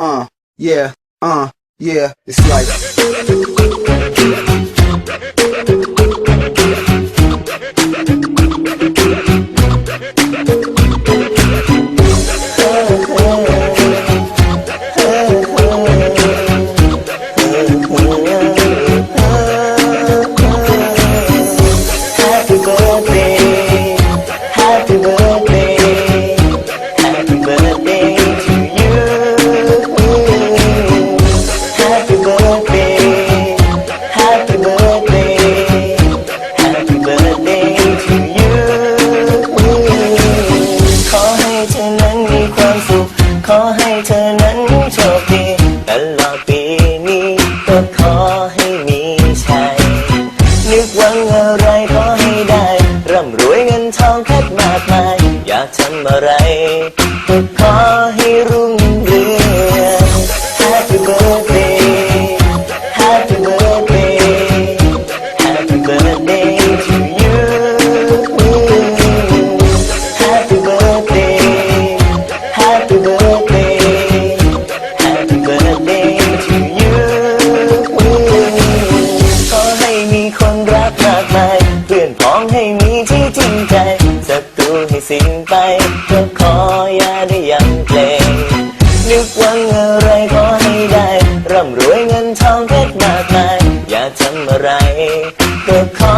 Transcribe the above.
uh, yeah, uh, yeah, it's like. อให้เธอนั้นโชคดีตลอดปีนี้ก็ขอให้มีชัยนึกหวังอะไรขอให้ได้ ร่ำรวยเงินทองแค่มากมาย อยากทำอะไรก็ขอ สิ้นไปก็ขออย่าได้ยังเกรงนึกหวังอะไรขอให้ได้ร่ำรวยเงินทองเพชรมากมาย อย่าทำอะไรก็ขอ